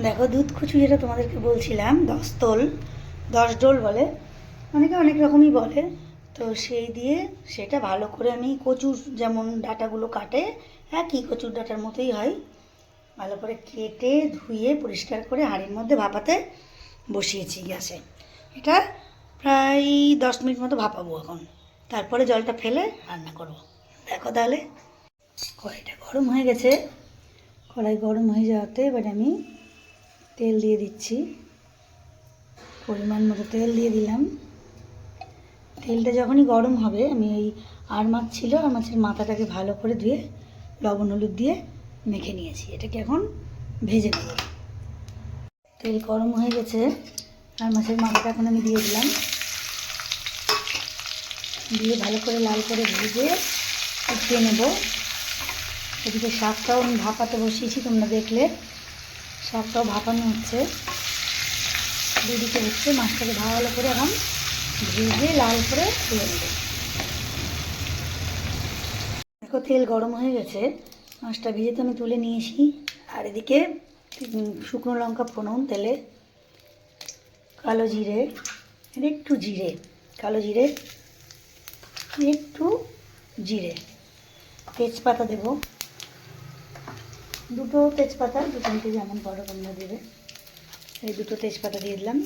দেখো, দুধ কুচু যেটা তোমাদেরকে বলছিলাম, দশ তোল দশ ডোল বলে, অনেকে অনেক রকমই বলে। তো সেই দিয়ে সেটা ভালো করে আমি কচুর যেমন ডাটাগুলো কাটে একই কচুর ডাটার মতোই হয়, ভালো করে কেটে, ধুয়ে, পরিষ্কার করে হাঁড়ির মধ্যে ভাপাতে বসিয়েছি গ্যাসে। এটা প্রায় দশ মিনিট মতো ভাপাবো এখন। তারপরে জলটা ফেলে রান্না করব। দেখো তাহলে, কড়াইটা গরম হয়ে গেছে। কড়াই গরম হয়ে যাওয়াতে এবার আমি তেল দিয়ে দিচ্ছি। পরিমাণ মতো তেল দিয়ে দিলাম। তেলটা যখনই গরম হবে, আমি ওই আর মাছ ছিল, আর মাছের মাথাটাকে ভালো করে ধুয়ে লবণ হলুদ দিয়ে মেখে নিয়েছি। এটাকে এখন ভেজে নেব। তেল গরম হয়ে গেছে, আর মাছের মাথাটা এখন আমি দিয়ে দিলাম। দিয়ে ভালো করে লাল করে ভেজে উঠিয়ে নেব। এদিকে শাকটাও আমি ভাপাতে বসিয়েছি, তোমরা দেখলে। শাকটাও ভাপানো হচ্ছে। দুদিকে হচ্ছে মাছটাকে ভালো করে এখন ভেজে লাল করে তুলে নেব। দেখো তেল গরম হয়ে গেছে। মাছটা ভেজে তো আমি তুলে নিয়েছি আর এদিকে শুকনো লঙ্কা ফোড়ন, তেলে কালো জিরে একটু জিরে, কালো জিরে, একটু জিরে। তেজপাতা দেব। দুটো তেজপাতা দু যেমন বড় তোমরা দেবে এই দুটো তেজপাতা দিয়ে দিলাম।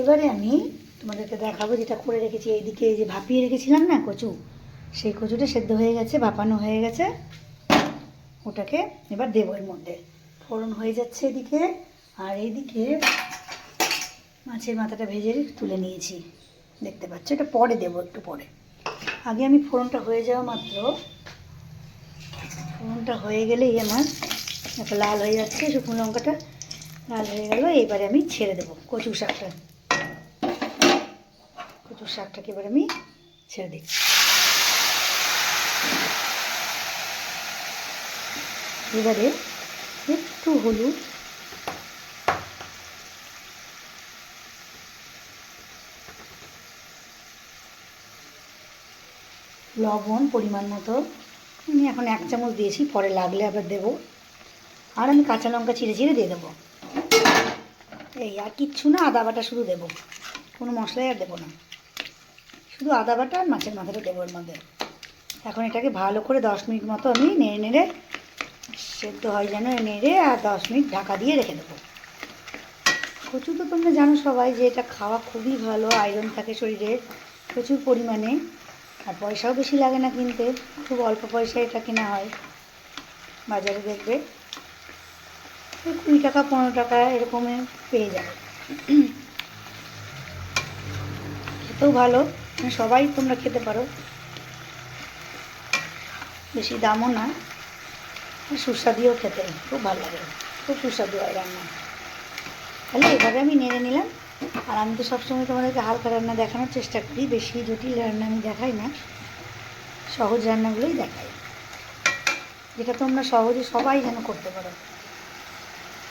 এবারে আমি তোমাদেরকে দেখাবো যেটা করে রেখেছি, এইদিকে এই যে ভাপিয়ে রেখেছিলাম না কচু, সেই কচুটা সেদ্ধ হয়ে গেছে, ভাপানো হয়ে গেছে। ওটাকে এবার দেবো এর মধ্যে। ফোড়ন হয়ে যাচ্ছে এদিকে, আর এইদিকে মাছের মাথাটা ভেজে তুলে নিয়েছি। দেখতে পাচ্ছ, এটা পরে দেবো একটু পরে। আগে আমি ফোড়নটা হয়ে যাওয়া মাত্র ফোড়নটা হয়ে গেলেই আমার লাল হয়ে যাচ্ছে, শুকনো লঙ্কাটা লাল হয়ে গেল, এবারে আমি ছেড়ে দেবো কচু শাকটা। কচু শাকটাকে এবারে আমি ছেড়ে দিচ্ছি। এবারে একটু হলুদ। লবণ পরিমাণ মতো আমি এখন এক চামচ দিয়েছি, পরে লাগলে আবার দেবো। আর আমি কাঁচা লঙ্কা চিড়ে চিড়ে দিয়ে দেবো। এই, আর কিচ্ছু না, আদা বাটা শুধু দেবো। কোনো মশলাই আর দেবো না। শুধু আদা বাটা আর মাছের মাথাটা দেবো এর মধ্যে। এখন এটাকে ভালো করে দশ মিনিট মতো আমি নেড়ে নেড়ে, সেদ্ধ হয় যেন নেড়ে আর দশ মিনিট ঢাকা দিয়ে রেখে দেবো। কচু তো তোমরা জানো সবাই যে এটা খাওয়া খুবই ভালো, আয়রন থাকে শরীরে প্রচুর পরিমাণে। আর পয়সাও বেশি লাগে না কিনতে। খুব অল্প পয়সায় এটা কেনা হয়। বাজারে দেখবে কুড়ি টাকা, পনেরো টাকা এরকমে পেয়ে যাবে খেতেও ভালো মানে সবাই তোমরা খেতে পারো। বেশি দামও না সুস্বাদুও খেতে, খুব ভালো লাগে। খুব সুস্বাদু হয় রান্না। তাহলে এভাবে আমি নেড়ে নিলাম। আর আমি তো সবসময় তোমাদেরকে হালকা রান্না দেখানোর চেষ্টা করি, বেশি জটিল রান্না আমি দেখাই না। সহজ রান্নাগুলোই দেখাই। যেটা তোমরা সহজে সবাই যেন করতে পারো।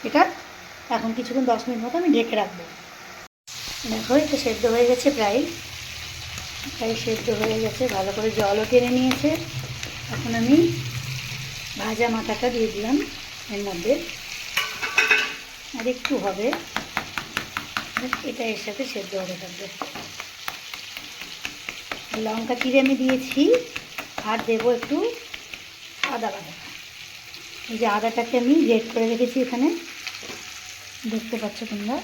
এটা এখন কিছুক্ষণ, দশ মিনিট মতো আমি ঢেকে রাখব। দেখো, এটা সেদ্ধ হয়ে গেছে প্রায়। প্রায় সেদ্ধ হয়ে গেছে, ভালো করে জলও টেনে নিয়েছে। এখন আমি ভাজা মাথাটা দিয়ে দিলাম এর মধ্যে। আর একটু হবে। এটা এর সাথে সেদ্ধ হতে থাকবে। লঙ্কা চিড়ে আমি দিয়েছি, আর দেবো একটু আদা বাটা। এই যে আদাটাকে আমি গ্রেট করে রেখেছি এখানে। দেখতে পাচ্ছ তোমরা?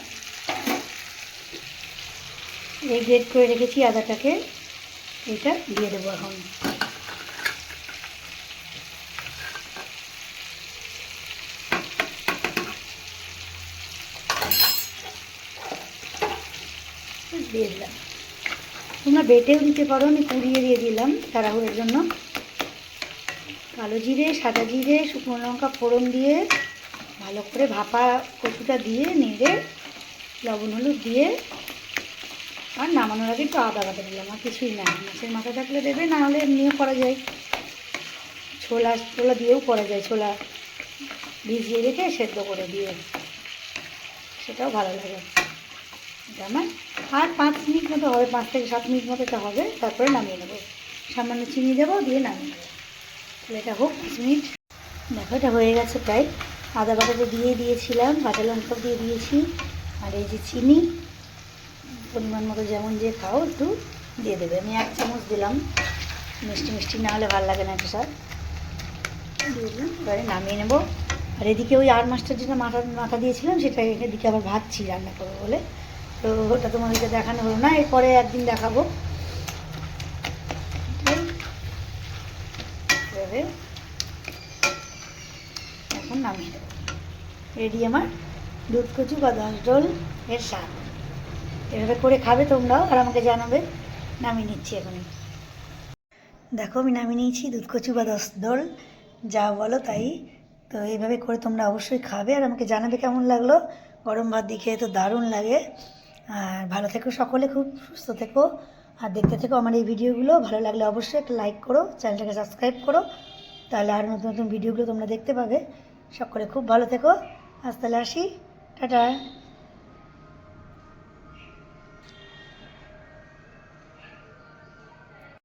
এই গ্রেট করে রেখেছি আদাটাকে, এটা দিয়ে দেবো এখন। দিয়ে দিলাম। তোমরা বেটেও দিতে পারো, আমি কুড়িয়ে দিয়ে দিলাম তাড়াহুড়োর জন্য। কালো জিরে, সাদা জিরে, শুকনো লঙ্কা ফোড়ন দিয়ে ভালো করে ভাপা কচুটা দিয়ে নেড়ে লবণ হলুদ দিয়ে আর নামানোর আগে একটু আদা বাটা দিলাম, আর কিছুই না। মাছের মাথা থাকলে দেবে, না হলে এমনিও করা যায়। ছোলা ছোলা দিয়েও করা যায়, ছোলা ভিজিয়ে রেখে সেদ্ধ করে দিয়ে। সেটাও ভালো লাগে। এটা আর পাঁচ মিনিট মতো হবে, পাঁচ থেকে সাত মিনিট মতো এটা হবে। তারপরে নামিয়ে নেব। সামান্য চিনি দেবো, দিয়ে নামিয়ে নেব। তাহলে এটা হোক পাঁচ মিনিট। দেখো, এটা হয়ে গেছে প্রায়। আদা বাটাটা দিয়ে দিয়েছিলাম কাঁচা লঙ্কা দিয়ে দিয়েছি। আর এই যে চিনি, পরিমাণ মতো যেমন যে খাও, একটু দিয়ে দেবে। আমি এক চামচ দিলাম। মিষ্টি মিষ্টি না হলে ভালো লাগে না একটু স্যার দিয়ে দিলাম। এবারে নামিয়ে নেব। আর এদিকে ওই আর মাছটার যেটা মাথা মাথা দিয়েছিলাম সেটা এদিকে আবার ভাবছি রান্না করব বলে। তো ওটা তোমাদেরকে দেখানো হলো না, এরপরে একদিন দেখাবো। এখন নামিয়ে রেডি আমার দুধ, কচু বা দশ ডোল এর স্বাদ। এভাবে করে খাবে তোমরাও আর আমাকে জানাবে। নামিয়ে নিচ্ছি এখনই। দেখো আমি নামিয়ে নিয়েছি দুধ, কচু বা দশ দোল যা বলো তাই। তো এইভাবে করে তোমরা অবশ্যই খাবে আর আমাকে জানাবে কেমন লাগল। গরম ভাত দিয়ে খেয়ে তো দারুণ লাগে। আর ভালো থেকো সকলে, খুব সুস্থ থেকো। আর দেখতে থেকো আমার এই ভিডিওগুলো। ভালো লাগলে অবশ্যই একটা লাইক করো, চ্যানেলটাকে সাবস্ক্রাইব করো। তাহলে আর নতুন নতুন ভিডিওগুলো তোমরা দেখতে পাবে। সকলে খুব ভালো থেকো। আজ তাহলে আসি। টাটা।